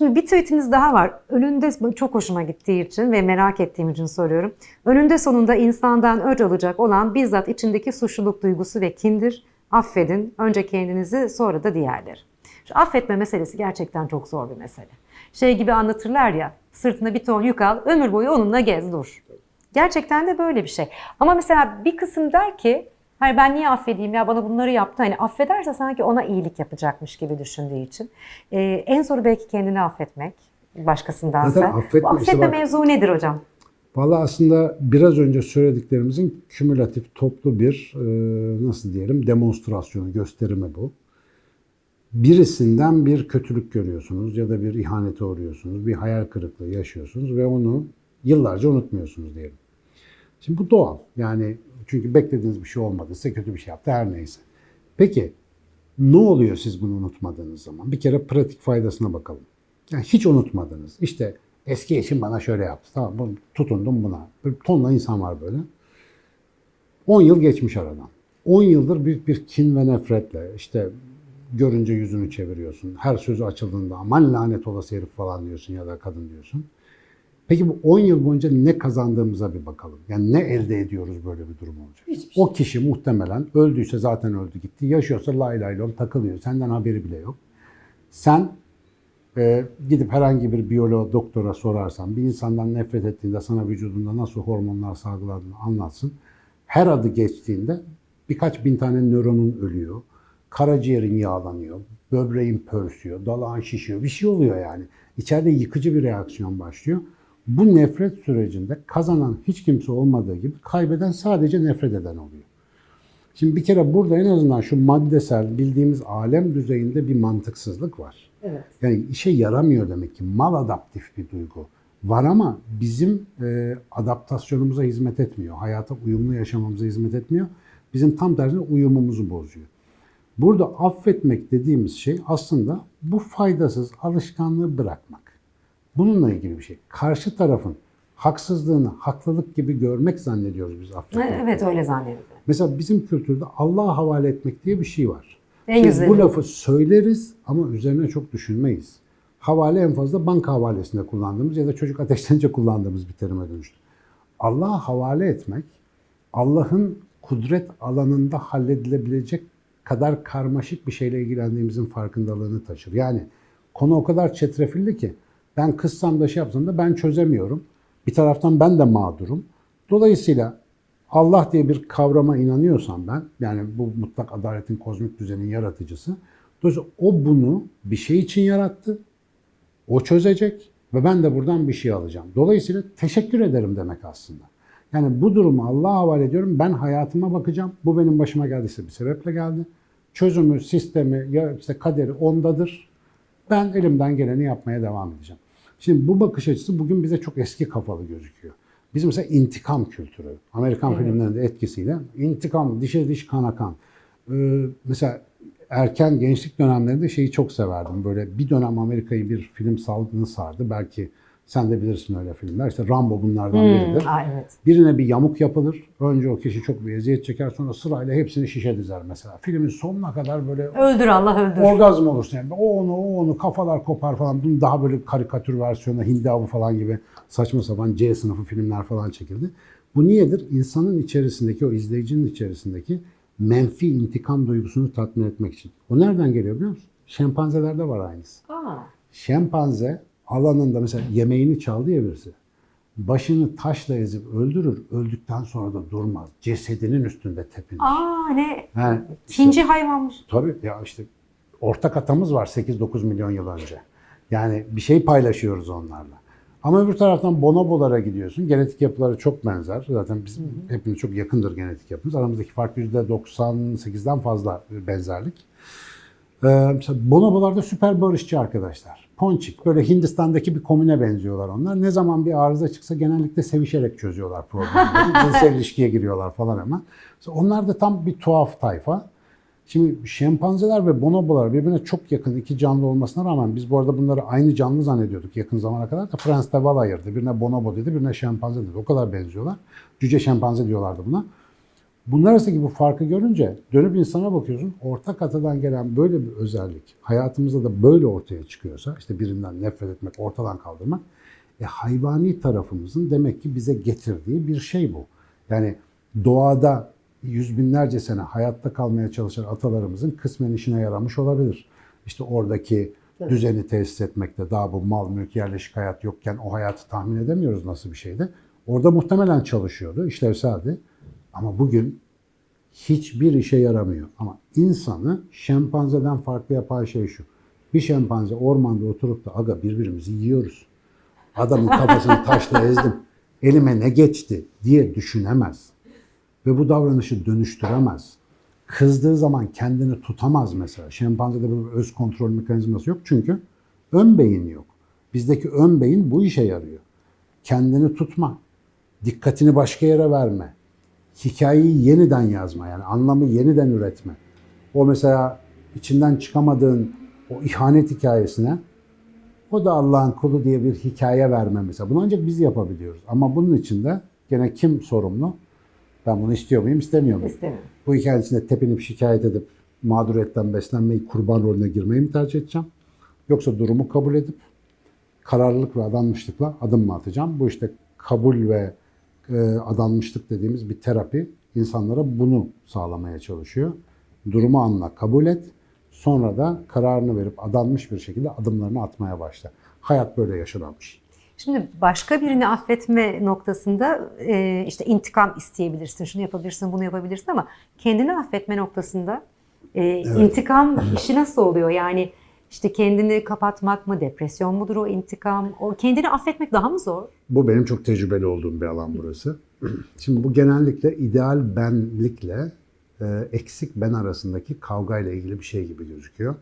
Şimdi bir tweetiniz daha var. Önünde çok hoşuma gittiği için ve merak ettiğim için soruyorum. Önünde sonunda insandan öc alacak olan bizzat içindeki suçluluk duygusu ve kindir. Affedin. Önce kendinizi sonra da diğerleri. Şu affetme meselesi gerçekten çok zor bir mesele. Şey gibi anlatırlar ya sırtına bir ton yük al ömür boyu onunla gez dur. Gerçekten de böyle bir şey. Ama mesela bir kısım der ki Hayır ben niye affedeyim ya bana bunları yaptı. Hani affederse sanki ona iyilik yapacakmış gibi düşündüğü için. Ee, en zoru belki kendini affetmek başkasındansa. Zaten affetme affetme bak- mevzu nedir hocam? Valla aslında biraz önce söylediklerimizin kümülatif toplu bir e, nasıl diyelim demonstrasyonu, gösterimi bu. Birisinden bir kötülük görüyorsunuz ya da bir ihanete uğruyorsunuz, bir hayal kırıklığı yaşıyorsunuz ve onu yıllarca unutmuyorsunuz diyelim. Şimdi bu doğal. Yani çünkü beklediğiniz bir şey olmadı, size kötü bir şey yaptı her neyse. Peki ne oluyor siz bunu unutmadığınız zaman? Bir kere pratik faydasına bakalım. Yani hiç unutmadınız. İşte eski eşim bana şöyle yaptı. Tamam bu- tutundum buna. Bir tonla insan var böyle. 10 yıl geçmiş aradan. 10 yıldır büyük bir kin ve nefretle işte görünce yüzünü çeviriyorsun. Her sözü açıldığında aman lanet olası herif falan diyorsun ya da kadın diyorsun. Peki bu 10 yıl boyunca ne kazandığımıza bir bakalım. Yani ne elde ediyoruz böyle bir durum olacak. Hiçbir şey. O kişi muhtemelen öldüyse zaten öldü gitti. Yaşıyorsa lay lay lom takılıyor. Senden haberi bile yok. Sen e, gidip herhangi bir biyoloğa, doktora sorarsan bir insandan nefret ettiğinde sana vücudunda nasıl hormonlar salgıladığını anlatsın. Her adı geçtiğinde birkaç bin tane nöronun ölüyor. Karaciğerin yağlanıyor, böbreğin pörsüyor, dalağın şişiyor. Bir şey oluyor yani. İçeride yıkıcı bir reaksiyon başlıyor. Bu nefret sürecinde kazanan hiç kimse olmadığı gibi kaybeden sadece nefret eden oluyor. Şimdi bir kere burada en azından şu maddesel bildiğimiz alem düzeyinde bir mantıksızlık var. Evet. Yani işe yaramıyor demek ki. Mal adaptif bir duygu. Var ama bizim e, adaptasyonumuza hizmet etmiyor. Hayata uyumlu yaşamamıza hizmet etmiyor. Bizim tam tersine uyumumuzu bozuyor. Burada affetmek dediğimiz şey aslında bu faydasız alışkanlığı bırakmak. Bununla ilgili bir şey. Karşı tarafın haksızlığını haklılık gibi görmek zannediyoruz biz affetmek. Evet öyle zannediyorum. Mesela bizim kültürde Allah'a havale etmek diye bir şey var. En Şimdi bu lafı söyleriz ama üzerine çok düşünmeyiz. Havale en fazla banka havalesinde kullandığımız ya da çocuk ateşlenince kullandığımız bir terime dönüştü. Allah'a havale etmek, Allah'ın kudret alanında halledilebilecek kadar karmaşık bir şeyle ilgilendiğimizin farkındalığını taşır. Yani konu o kadar çetrefilli ki ben kızsam da şey yapsam da ben çözemiyorum. Bir taraftan ben de mağdurum. Dolayısıyla Allah diye bir kavrama inanıyorsam ben, yani bu mutlak adaletin kozmik düzenin yaratıcısı. Dolayısıyla o bunu bir şey için yarattı. O çözecek ve ben de buradan bir şey alacağım. Dolayısıyla teşekkür ederim demek aslında. Yani bu durumu Allah'a havale ediyorum. Ben hayatıma bakacağım. Bu benim başıma geldiyse bir sebeple geldi. Çözümü, sistemi, ya işte kaderi ondadır. Ben elimden geleni yapmaya devam edeceğim. Şimdi bu bakış açısı bugün bize çok eski kafalı gözüküyor. Biz mesela intikam kültürü, Amerikan filmlerinde etkisiyle intikam, dişe diş kana kan. Ee, mesela erken gençlik dönemlerinde şeyi çok severdim. Böyle bir dönem Amerika'yı bir film salgını sardı. Belki sen de bilirsin öyle filmler. İşte Rambo bunlardan biridir. Aa, evet. Birine bir yamuk yapılır. Önce o kişi çok bir eziyet çeker. Sonra sırayla hepsini şişe dizer mesela. Filmin sonuna kadar böyle Öldür Allah öldür. orgazm olursun yani. O onu, o onu, kafalar kopar falan. Bunun daha böyle karikatür versiyonu, Hindi Avı falan gibi saçma sapan C sınıfı filmler falan çekildi. Bu niyedir? İnsanın içerisindeki, o izleyicinin içerisindeki menfi intikam duygusunu tatmin etmek için. O nereden geliyor biliyor musun? Şempanzelerde var aynısı. Aa, Şempanze alanında mesela yemeğini çaldı ya birisi. Başını taşla ezip öldürür. Öldükten sonra da durmaz. Cesedinin üstünde tepinir. aa ne? Yani işte- Çinci hayvanmış. Tabii ya işte ortak atamız var 8-9 milyon yıl önce. Yani bir şey paylaşıyoruz onlarla. Ama öbür taraftan bonobolara gidiyorsun. Genetik yapıları çok benzer. Zaten biz hepimiz çok yakındır genetik yapımız. Aramızdaki fark %98'den fazla benzerlik. Ee, mesela bonobolar da süper barışçı arkadaşlar. Ponçik. Böyle Hindistan'daki bir komüne benziyorlar onlar. Ne zaman bir arıza çıksa genellikle sevişerek çözüyorlar problemleri. Cinsel ilişkiye giriyorlar falan hemen. Mesela onlar da tam bir tuhaf tayfa. Şimdi şempanzeler ve bonobolar birbirine çok yakın iki canlı olmasına rağmen biz bu arada bunları aynı canlı zannediyorduk yakın zamana kadar da Frans de Waal ayırdı. Birine bonobo dedi, birine şempanze dedi. O kadar benziyorlar. Cüce şempanze diyorlardı buna. Bunlar arasındaki bu farkı görünce dönüp insana bakıyorsun. Ortak atadan gelen böyle bir özellik hayatımızda da böyle ortaya çıkıyorsa işte birinden nefret etmek, ortadan kaldırmak e, hayvani tarafımızın demek ki bize getirdiği bir şey bu. Yani doğada yüz binlerce sene hayatta kalmaya çalışan atalarımızın kısmen işine yaramış olabilir. İşte oradaki düzeni tesis etmekte daha bu mal mülk yerleşik hayat yokken o hayatı tahmin edemiyoruz nasıl bir şeydi. Orada muhtemelen çalışıyordu, işlevseldi. Ama bugün hiçbir işe yaramıyor. Ama insanı şempanzeden farklı yapan şey şu. Bir şempanze ormanda oturup da aga birbirimizi yiyoruz. Adamın kafasını taşla ezdim. Elime ne geçti diye düşünemez. Ve bu davranışı dönüştüremez. Kızdığı zaman kendini tutamaz mesela. Şempanzede böyle öz kontrol mekanizması yok çünkü ön beyin yok. Bizdeki ön beyin bu işe yarıyor. Kendini tutma, dikkatini başka yere verme, hikayeyi yeniden yazma yani anlamı yeniden üretme. O mesela içinden çıkamadığın o ihanet hikayesine o da Allah'ın kulu diye bir hikaye verme mesela. Bunu ancak biz yapabiliyoruz. Ama bunun için de gene kim sorumlu? Ben bunu istiyor muyum, istemiyor muyum? İstemiyorum. Bu hikayenin içinde tepinip şikayet edip mağduriyetten beslenmeyi, kurban rolüne girmeyi mi tercih edeceğim? Yoksa durumu kabul edip kararlılık ve adanmışlıkla adım mı atacağım? Bu işte kabul ve adanmışlık dediğimiz bir terapi insanlara bunu sağlamaya çalışıyor. Durumu anla, kabul et. Sonra da kararını verip adanmış bir şekilde adımlarını atmaya başla. Hayat böyle şey. Şimdi başka birini affetme noktasında e, işte intikam isteyebilirsin, şunu yapabilirsin, bunu yapabilirsin ama kendini affetme noktasında e, intikam işi nasıl oluyor? Yani işte kendini kapatmak mı, depresyon mudur o intikam? O kendini affetmek daha mı zor? Bu benim çok tecrübeli olduğum bir alan burası. Şimdi bu genellikle ideal benlikle e, eksik ben arasındaki kavgayla ilgili bir şey gibi gözüküyor.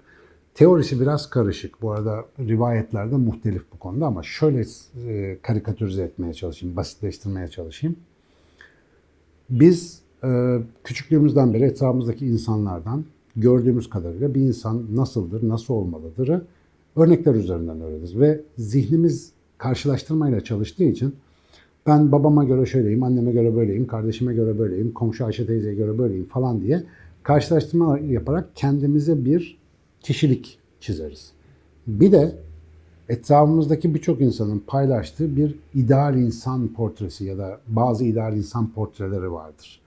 Teorisi biraz karışık. Bu arada rivayetlerde muhtelif bu konuda ama şöyle e, karikatürize etmeye çalışayım, basitleştirmeye çalışayım. Biz e, küçüklüğümüzden beri etrafımızdaki insanlardan gördüğümüz kadarıyla bir insan nasıldır, nasıl olmalıdırı örnekler üzerinden öğreniriz. Ve zihnimiz karşılaştırmayla çalıştığı için ben babama göre şöyleyim, anneme göre böyleyim, kardeşime göre böyleyim, komşu Ayşe teyzeye göre böyleyim falan diye karşılaştırma yaparak kendimize bir kişilik çizeriz. Bir de etrafımızdaki birçok insanın paylaştığı bir ideal insan portresi ya da bazı ideal insan portreleri vardır.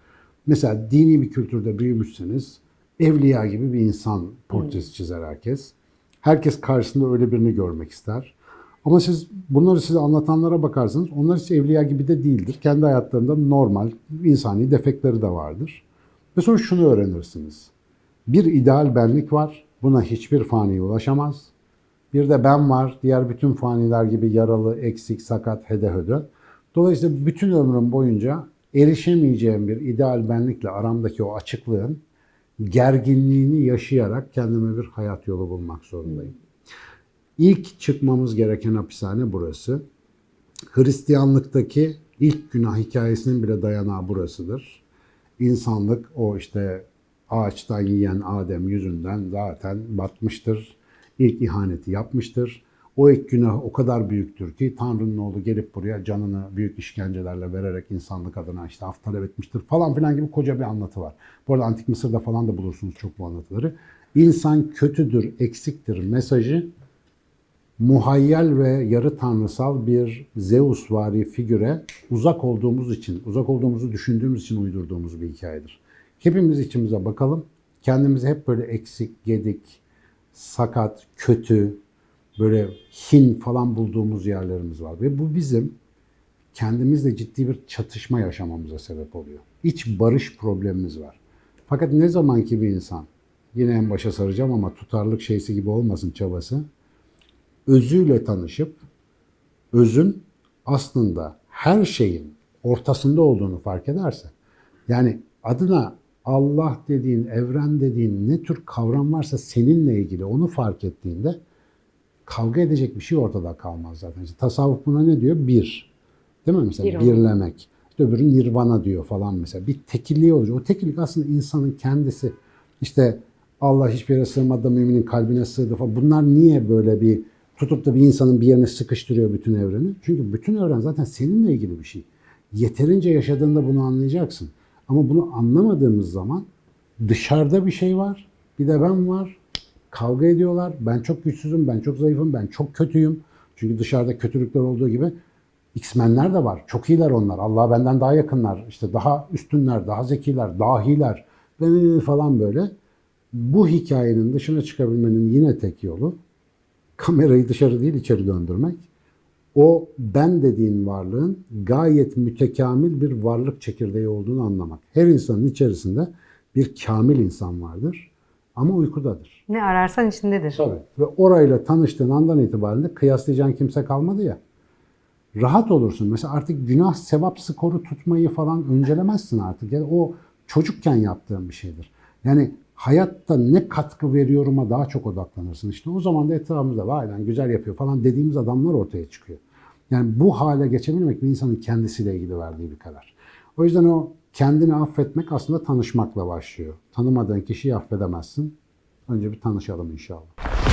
Mesela dini bir kültürde büyümüşseniz evliya gibi bir insan portresi çizer herkes. Herkes karşısında öyle birini görmek ister. Ama siz bunları size anlatanlara bakarsanız onlar hiç evliya gibi de değildir. Kendi hayatlarında normal, insani defekleri de vardır. Ve sonra şunu öğrenirsiniz. Bir ideal benlik var. Buna hiçbir fani ulaşamaz. Bir de ben var. Diğer bütün faniler gibi yaralı, eksik, sakat, hede hede. Dolayısıyla bütün ömrüm boyunca erişemeyeceğim bir ideal benlikle aramdaki o açıklığın gerginliğini yaşayarak kendime bir hayat yolu bulmak zorundayım. İlk çıkmamız gereken hapishane burası. Hristiyanlıktaki ilk günah hikayesinin bile dayanağı burasıdır. İnsanlık o işte ağaçtan yiyen Adem yüzünden zaten batmıştır. İlk ihaneti yapmıştır. O ilk günah o kadar büyüktür ki Tanrı'nın oğlu gelip buraya canını büyük işkencelerle vererek insanlık adına işte af talep etmiştir falan filan gibi koca bir anlatı var. Bu arada Antik Mısır'da falan da bulursunuz çok bu anlatıları. İnsan kötüdür, eksiktir mesajı muhayyel ve yarı tanrısal bir Zeusvari figüre uzak olduğumuz için, uzak olduğumuzu düşündüğümüz için uydurduğumuz bir hikayedir. Hepimiz içimize bakalım. Kendimizi hep böyle eksik, gedik, sakat, kötü, böyle hin falan bulduğumuz yerlerimiz var. Ve bu bizim kendimizle ciddi bir çatışma yaşamamıza sebep oluyor. İç barış problemimiz var. Fakat ne zaman ki bir insan, yine en başa saracağım ama tutarlık şeysi gibi olmasın çabası, özüyle tanışıp özün aslında her şeyin ortasında olduğunu fark ederse yani adına Allah dediğin, evren dediğin ne tür kavram varsa seninle ilgili onu fark ettiğinde kavga edecek bir şey ortada kalmaz zaten. İşte tasavvuf buna ne diyor? Bir. Değil mi mesela? Bir birlemek. İşte öbürü nirvana diyor falan mesela. Bir tekilliği olacak. O tekillik aslında insanın kendisi. İşte Allah hiçbir yere sığmadı müminin kalbine sığdı falan. Bunlar niye böyle bir tutup da bir insanın bir yerine sıkıştırıyor bütün evreni? Çünkü bütün evren zaten seninle ilgili bir şey. Yeterince yaşadığında bunu anlayacaksın. Ama bunu anlamadığımız zaman dışarıda bir şey var, bir de ben var. Kavga ediyorlar. Ben çok güçsüzüm, ben çok zayıfım, ben çok kötüyüm. Çünkü dışarıda kötülükler olduğu gibi X-Men'ler de var. Çok iyiler onlar. Allah'a benden daha yakınlar. İşte daha üstünler, daha zekiler, dahiler falan böyle. Bu hikayenin dışına çıkabilmenin yine tek yolu kamerayı dışarı değil içeri döndürmek. O ben dediğin varlığın gayet mütekamil bir varlık çekirdeği olduğunu anlamak. Her insanın içerisinde bir kamil insan vardır ama uykudadır. Ne ararsan içindedir. Tabii. Ve orayla tanıştığın andan itibaren de kıyaslayacağın kimse kalmadı ya. Rahat olursun. Mesela artık günah sevap skoru tutmayı falan öncelemezsin artık. Yani o çocukken yaptığın bir şeydir. Yani hayatta ne katkı veriyoruma daha çok odaklanırsın. İşte o zaman da etrafımızda vay lan güzel yapıyor falan dediğimiz adamlar ortaya çıkıyor. Yani bu hale geçebilmek bir insanın kendisiyle ilgili verdiği bir karar. O yüzden o kendini affetmek aslında tanışmakla başlıyor. Tanımadığın kişiyi affedemezsin. Önce bir tanışalım inşallah.